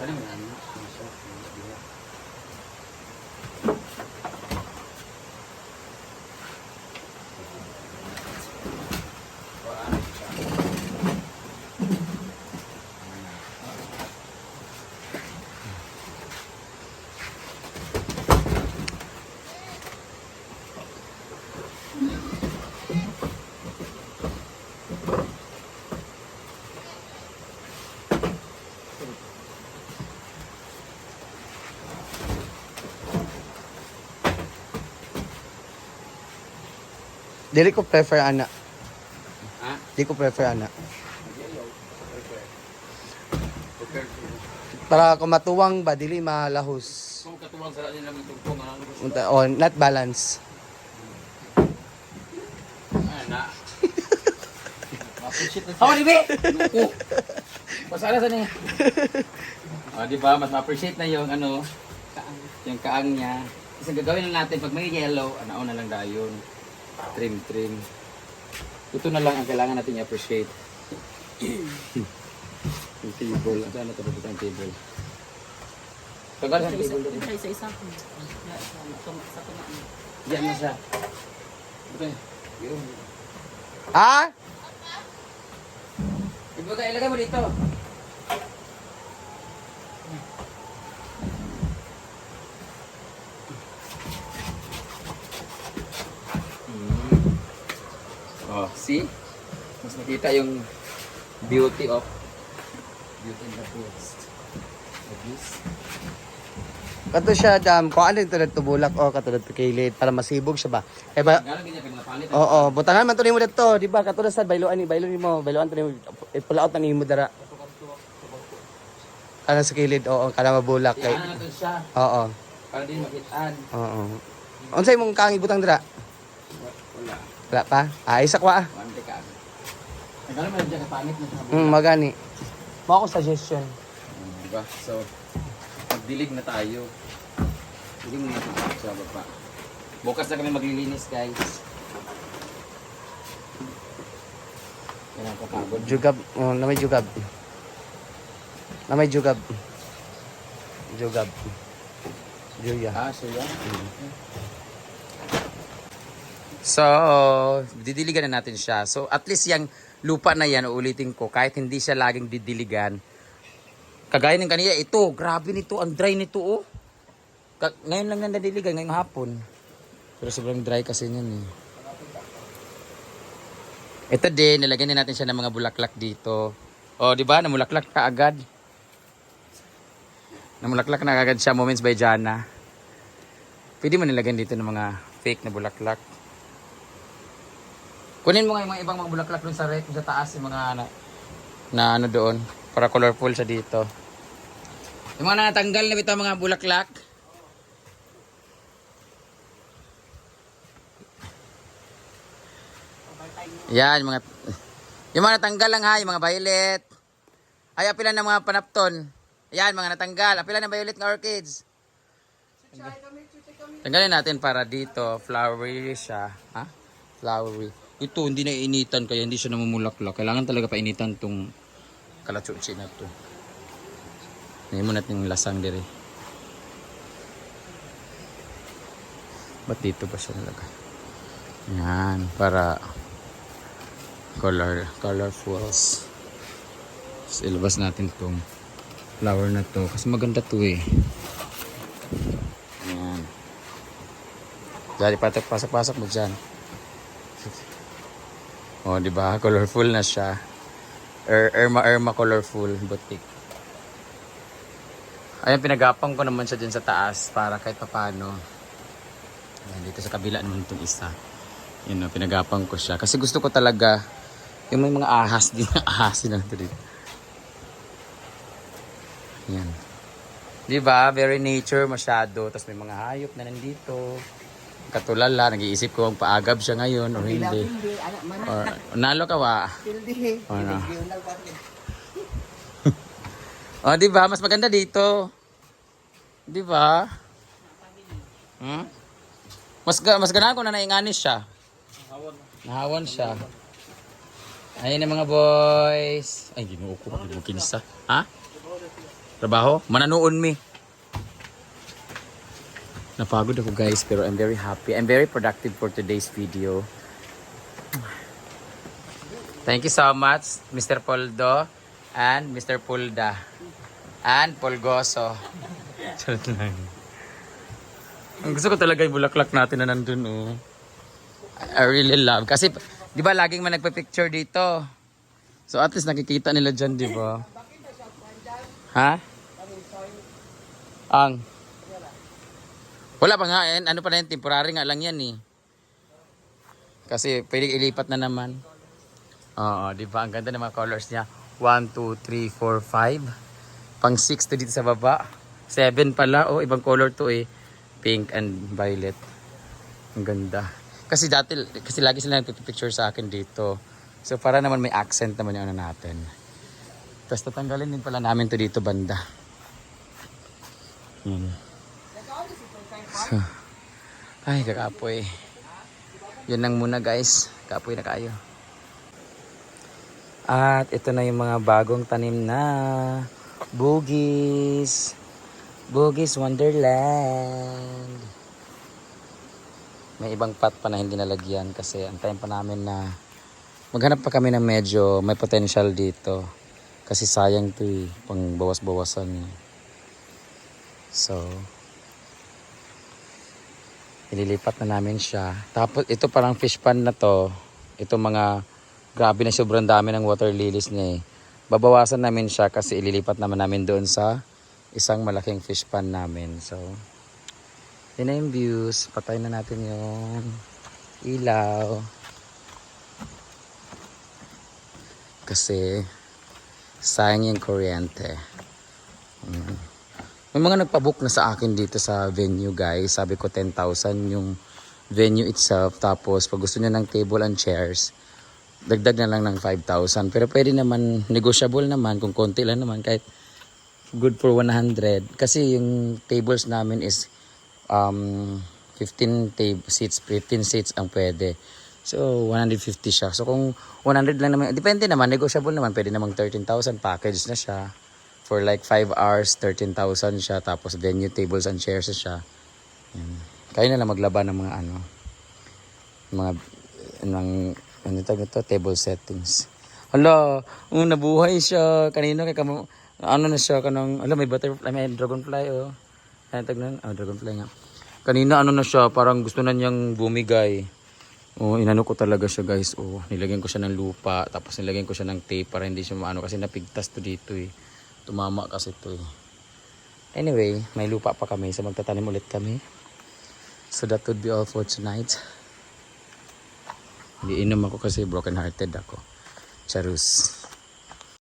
Kaling nga, Dili ko prefer ana. Ha? Dili ko prefer ana. Para kung matuwang ba, dili malahos. Kung katuwang sa nila ng tugtong, ano gusto? Unta, oh, not balance. Ah, na. Ma-appreciate na siya. Oh, di ba? Nuko. Pasala sa niya. Oh, di ba? Mas ma-appreciate na yung ano, yung kaang niya. Kasi gagawin na natin, pag may yellow, ano na lang dayon. Trim, trim. Ito na lang ang kailangan natin i-appreciate. yung table. Saan na ito ang table? Tagal sa table. doon. Isa isa. Sa tumaan. Yan na siya. Ah? Ibaga, ilagay mo dito. Oh, see? Mas makita yung beauty of beauty in the forest. This. Kato siya dam, kung ano yung tulad tubulak o katulad to kilid para masibog siya ba? Eh ba? Galang ganyan kay mga palit. Oo, butangan man to nimo dito, di ba? Katulad sa bailoan ni bailo nimo, bailoan to nimo, pull out na nimo dara. Kana sa kilid, oo, kana mabulak kay. Kaya natin siya Oo. para din makitaan. Oo. Unsay mong kangi butang dira? Wala. Pa? Ah, isa kwa. ah. One ka. Nagano man dyan kapangit na sa Hmm, magani. Mo ako suggestion. Hmm, Diba? So, magdilig na tayo. Dilig na natin sa baba. Bukas na kami maglilinis, guys. Ang kapagod. Jugab, oh, na may jugab. Na may jugab. Jugab. Juya. Ah, so yan. So, didiligan na natin siya. So, at least yung lupa na yan, uulitin ko, kahit hindi siya laging didiligan, kagaya ng kanina, ito, grabe nito, ang dry nito, oh. Ka- ngayon lang na nadiligan, ngayong hapon. Pero sobrang dry kasi niyan, eh. Ito din, nilagyan din natin siya ng mga bulaklak dito. Oh, di ba? Namulaklak ka agad. Namulaklak na agad siya, Moments by Jana. Pwede mo nilagyan dito ng mga fake na bulaklak. Kunin mo nga yung mga ibang mga bulaklak doon sa sa taas, yung mga na, na ano doon, para colorful sa dito. Yung mga natanggal na bitaw mga bulaklak. Yan, mga, yung mga natanggal lang ha, yung mga violet. Ay, apilan ng mga panapton. Yan, mga natanggal. Apilan ng violet na orchids. Tanggalin natin para dito, flowery siya. Ha? Flowery. Ito, hindi na initan kaya hindi siya namumulaklak. Kailangan talaga painitan tong kalatsutsi na to. Ngayon mo natin yung lasang dire. Ba't dito ba siya nalagay? Yan, para color, colorfuls. Tapos ilabas natin tong flower na to. Kasi maganda to eh. Ayan. Jadi patok pasok-pasok mo dyan. Oh, di ba? Colorful na siya. Er, Irma Irma colorful boutique. Ayan, pinagapang ko naman siya dyan sa taas para kahit papano. Ayan, dito sa kabila naman itong isa. Yun, no, pinagapang ko siya. Kasi gusto ko talaga yung may mga ahas din. Ahasin na dito. Yan. Di ba? Very nature masyado. Tapos may mga hayop na nandito. Katulala, nag-iisip ko kung paagab siya ngayon o hindi. Or, nalo ka wa? Hindi. O ano? O, di ba? Mas maganda dito. Di ba? Hmm? Mas, mas ganahan ko na nainganis siya. Nahawan siya. Ayun na mga boys. Ay, ginoo ko. Hindi mo kinisa. Ha? Trabaho? Mananoon mi. Napagod ako guys, pero I'm very happy. I'm very productive for today's video. Thank you so much, Mr. Poldo and Mr. Pulda and Polgoso. Charot lang. Ang gusto ko talaga yung bulaklak natin na nandun, oh. I really love. Kasi, di ba, laging man nagpa-picture dito. So, at least nakikita nila dyan, di ba? Ha? Ang? Wala pa nga, eh. ano pa na yan, temporary nga lang yan, eh. Kasi pwede ilipat na naman. Oo, di ba? Ang ganda ng mga colors niya. 1, 2, 3, 4, 5. Pang 6 to dito sa baba. 7 pala. Oh, ibang color to eh. Pink and violet. Ang ganda. Kasi dati, kasi lagi sila nagpipicture sa akin dito. So para naman may accent naman yung ano natin. Tapos tatanggalin din pala namin to dito banda. Yan. So, ay, kakapoy. Yan lang muna guys. Kapoy na kayo. At ito na yung mga bagong tanim na Boogies. Boogies Wonderland. May ibang pot pa na hindi nalagyan kasi antayin pa namin na maghanap pa kami ng medyo may potential dito. Kasi sayang to eh, pang bawas-bawasan eh. So, ililipat na namin siya. Tapos ito parang fish pan na to. Ito mga grabe na sobrang dami ng water lilies niya eh. Babawasan namin siya kasi ililipat naman namin doon sa isang malaking fish pan namin. So, yun na yung views. Patay na natin yung ilaw. Kasi sayang yung kuryente. Mm. May mga nagpabook na sa akin dito sa venue guys. Sabi ko 10,000 yung venue itself. Tapos pag gusto niya ng table and chairs, dagdag na lang ng 5,000. Pero pwede naman, negotiable naman kung konti lang naman kahit good for 100. Kasi yung tables namin is um, 15 tab- seats, 15 seats ang pwede. So, 150 siya. So, kung 100 lang naman, depende naman, negotiable naman. Pwede namang 13,000 package na siya. For like 5 hours, 13,000 siya. Tapos venue tables and chairs siya. Yan. Na lang maglaban ng mga ano, mga, ng, ano tawag ito, table settings. Hala, oh, nabuhay siya. Kanino kay kamo, ano na siya kanang, hala, may butterfly, may dragonfly, oh. Ano nun? Oh, dragonfly nga. Kanina ano na siya, parang gusto na niyang bumigay. Oh, inano ko talaga siya guys. Oh, nilagyan ko siya ng lupa, tapos nilagyan ko siya ng tape para hindi siya maano kasi napigtas to dito eh. Tumama kasi to eh. Anyway, may lupa pa kami so magtatanim ulit kami. So that would be all for tonight. Hindi inom ako kasi broken hearted ako. Charus.